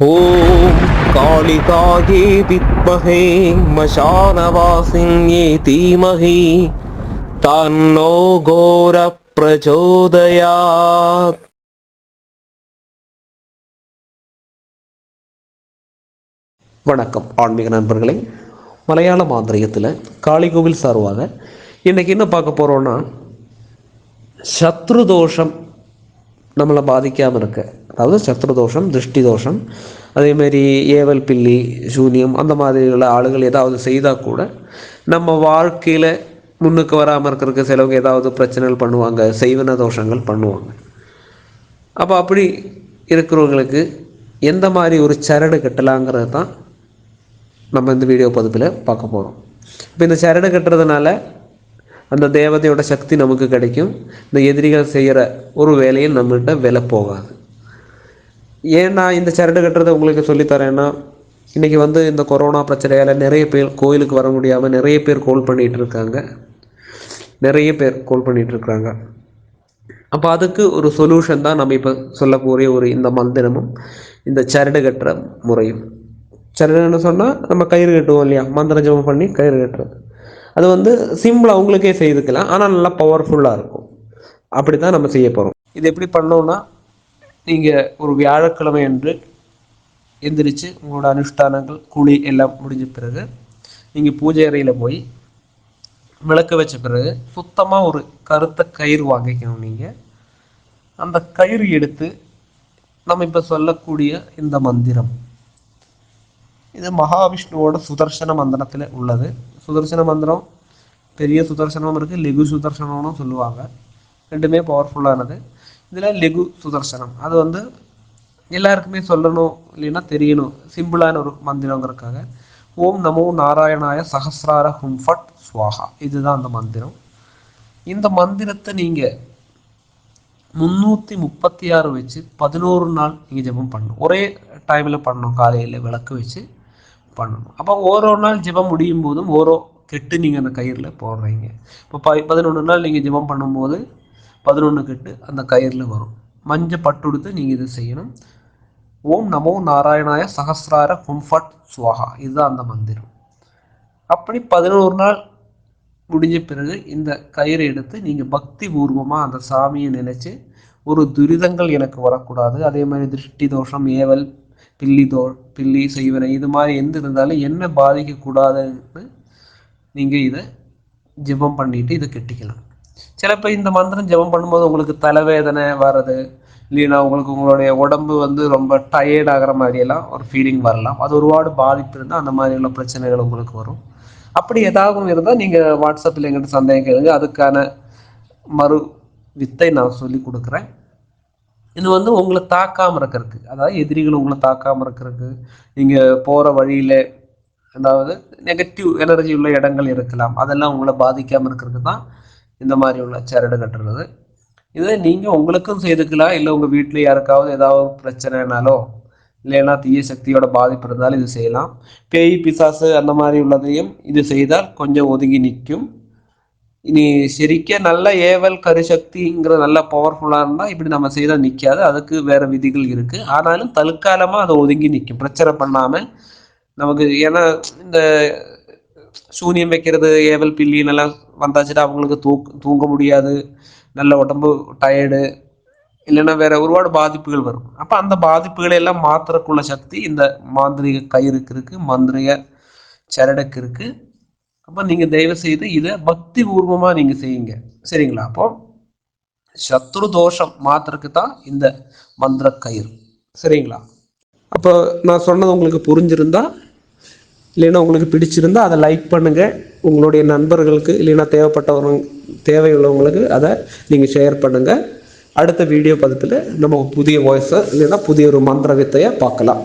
ॐ कालिकायै विद्महे मशानवासिन्ये धीमहि तन्नो घोरप्रचोदयात् வணக்கம் ஆன்மீக நண்பர்களே மலையாள மாந்திரிகத்தில் காளிகோவில் சார்பாக இன்றைக்கி என்ன பார்க்க போகிறோன்னா சத்ரு தோஷம் நம்மளை பாதிக்காமல் இருக்க அதாவது சத்ருதோஷம் திருஷ்டி தோஷம் அதேமாரி ஏவல் பில்லி சூனியம் அந்த மாதிரி உள்ள ஆளுகள் ஏதாவது செய்தால் கூட நம்ம வாழ்க்கையில் முன்னுக்கு வராமல் இருக்கிறதுக்கு சிலவங்க ஏதாவது பிரச்சனைகள் பண்ணுவாங்க செய்வன தோஷங்கள் பண்ணுவாங்க. அப்போ அப்படி இருக்கிறவங்களுக்கு எந்த மாதிரி ஒரு சரடு கட்டலாங்கிறது தான் நம்ம இந்த வீடியோ பதிப்பில் பார்க்க போகிறோம் இப்போ இந்த சரடு கட்டுறதுனால அந்த தேவதையோட சக்தி நமக்கு கிடைக்கும். இந்த எதிரிகள் செய்கிற ஒரு வேலையும் நம்மகிட்ட விலை போகாது ஏன் நான் இந்த சரடு கட்டுறதை உங்களுக்கு சொல்லித்தரேன்னா இன்றைக்கி வந்து இந்த கொரோனா பிரச்சனையால் நிறைய பேர் கோயிலுக்கு வர முடியாமல் நிறைய பேர் கோல் பண்ணிகிட்டு இருக்காங்க. நிறைய பேர் கோல் பண்ணிகிட்டு இருக்கிறாங்க அப்போ அதுக்கு ஒரு சொல்யூஷன் தான் நம்ம இப்போ சொல்லக்கூடிய ஒரு இந்த மந்திரமும் இந்த சரடு கட்டுற முறையும். சரடுன்னு சொன்னால் நம்ம கயிறு கட்டுவோம் இல்லையா? மந்திர ஜபம் பண்ணி கயிறு கட்டுறது. அது வந்து சிம்பிளாக அவங்களுக்கே செய்துக்கலாம். ஆனால் நல்லா பவர்ஃபுல்லாக இருக்கும். அப்படி தான் நம்ம செய்ய போகிறோம் இது எப்படி பண்ணோம்னா நீங்கள் ஒரு வியாழக்கிழமை அன்று எந்திரிச்சு உங்களோட அனுஷ்டானங்கள் குழி எல்லாம் முடிஞ்ச பிறகு நீங்கள் பூஜை அறையில் போய் விளக்கு வச்ச பிறகு சுத்தமாக ஒரு கருத்த கயிறு வாங்கிக்கணும் நீங்கள் அந்த கயிறு எடுத்து நம்ம இப்போ சொல்லக்கூடிய இந்த மந்திரம். இது மகாவிஷ்ணுவோட சுதர்சன மந்திரத்தில் உள்ளது. சுதர்சன மந்திரம் பெரிய சுதர்சனமும் இருக்குது லெகு சுதர்சனம்னு சொல்லுவாங்க. ரெண்டுமே பவர்ஃபுல்லானது இதில் லெகு சுதர்சனம். அது வந்து எல்லாருக்குமே சொல்லணும் இல்லைன்னா தெரியணும். சிம்பிளான ஒரு மந்திரங்கிறதுக்காக. ஓம் நமோ நாராயணாய சஹசிரார ஹும்ஃபட் ஸ்வாகா இதுதான் அந்த மந்திரம். இந்த மந்திரத்தை நீங்கள் முந்நூற்றி முப்பத்தி ஆறு வச்சு பதினோரு நாள் நீங்கள் ஜெபம் பண்ணணும். ஒரே டைமில் பண்ணணும் காலையில் விளக்கு வச்சு பண்ணணும். அப்போ ஓரோ நாள் ஜெபம் முடியும் போதும் ஓரோ கெட்டு நீங்கள் அந்த கயிறில் போடுறீங்க இப்போ ப பதினொன்று நாள் நீங்கள் ஜெபம் பண்ணும்போது பதினொன்று கெட்டு அந்த கயிறில் வரும். மஞ்சள் பட்டுடுத்து நீங்கள் இதை செய்யணும். ஓம் நமோ நாராயணாய சஹசிரார ஹும்ஃபட் சுவாஹா. இதுதான் அந்த மந்திரம். அப்படி பதினோரு நாள் முடிஞ்ச பிறகு இந்த கயிறை எடுத்து நீங்கள் பக்தி பூர்வமாக அந்த சாமியை நினச்சி ஒரு துரிதங்கள் எனக்கு வரக்கூடாது. அதே மாதிரி திருஷ்டி தோஷம் ஏவல் பில்லி தோ பில்லி செய்வனை இது மாதிரி எந்த இருந்தாலும் என்ன பாதிக்கக்கூடாதுன்னு நீங்கள் இதை ஜெபம் பண்ணிட்டு இதை கெட்டிக்கலாம். சிலப்போ இந்த மந்திரம் ஜெபம் பண்ணும்போது உங்களுக்கு தலைவேதனை வர்றது. இல்லைன்னா உங்களுக்கு உங்களுடைய உடம்பு வந்து ரொம்ப டயர்ட் ஆகிற மாதிரியெல்லாம் ஒரு ஃபீலிங் வரலாம். அது ஒருபாடு பாதிப்பு இருந்தால் அந்த மாதிரி உள்ள பிரச்சனைகள் உங்களுக்கு வரும். அப்படி ஏதாவது இருந்தால் நீங்கள் வாட்ஸ்அப்பில் எங்கிட்ட சந்தேகம் கேளுங்க. அதுக்கான மறு வித்தை நான் சொல்லி கொடுக்குறேன். இது வந்து உங்களை தாக்காமல் இருக்கிறதுக்கு அதாவது எதிரிகள் உங்களை தாக்காமல் இருக்கிறதுக்கு நீங்கள் போகிற வழியில் அதாவது நெகட்டிவ் எனர்ஜி உள்ள இடங்கள் இருக்கலாம். அதெல்லாம் உங்களை பாதிக்காமல் இருக்கிறதுக்கு தான் இந்த மாதிரி உள்ள சரடு கட்டுறது. இதை நீங்கள் உங்களுக்கும் செய்துக்கலாம். இல்லை உங்கள் வீட்டில் யாருக்காவது ஏதாவது பிரச்சனைனாலோ இல்லைன்னா தீய சக்தியோட பாதிப்பு இருந்தாலும் இது செய்யலாம். பேய் பிசாசு அந்த மாதிரி உள்ளதையும் இது செய்தால் கொஞ்சம் ஒதுங்கி நிற்கும். இனி சரிக்க நல்ல ஏவல் கருசக்திங்கிற நல்ல பவர்ஃபுல்லாக இருந்தால் இப்படி நம்ம செய்தால் நிற்காது அதுக்கு வேறு விதிகள் இருக்குது ஆனாலும் தற்காலமாக அதை ஒதுங்கி நிற்கும். பிரச்சனை பண்ணாமல் நமக்கு ஏன்னா இந்த சூனியம் வைக்கிறது ஏவல் நல்லா வந்தாச்சுன்னா அவங்களுக்கு தூக் தூங்க முடியாது நல்ல உடம்பு டயர்டு இல்லைன்னா வேற ஒருபாடு பாதிப்புகள் வரும். அப்போ அந்த பாதிப்புகளை எல்லாம் மாத்திரக்குள்ள சக்தி இந்த மாந்திரிக கயிறுக்கு இருக்கு மாந்திரிக சரடுக்கு இருக்கு. அப்போ நீங்க தயவு செய்து இதை பக்தி பூர்வமா நீங்க செய்யுங்க. சரிங்களா? அப்போ சத்ரு தோஷம் மாத்துறதுக்கு தான் இந்த மந்திர கயிறு. சரிங்களா? அப்போ நான் சொன்னது உங்களுக்கு புரிஞ்சிருந்தா இல்லைன்னா உங்களுக்கு பிடிச்சிருந்தா அதை லைக் பண்ணுங்கள் உங்களுடைய நண்பர்களுக்கு இல்லைன்னா தேவைப்பட்டவங்க தேவையுள்ளவங்களுக்கு அதை நீங்கள் ஷேர் பண்ணுங்கள் அடுத்த வீடியோ பதிப்பில் நம்ம புதிய வாய்ஸை இல்லைன்னா புதிய ஒரு மந்திர வித்தையை பார்க்கலாம்.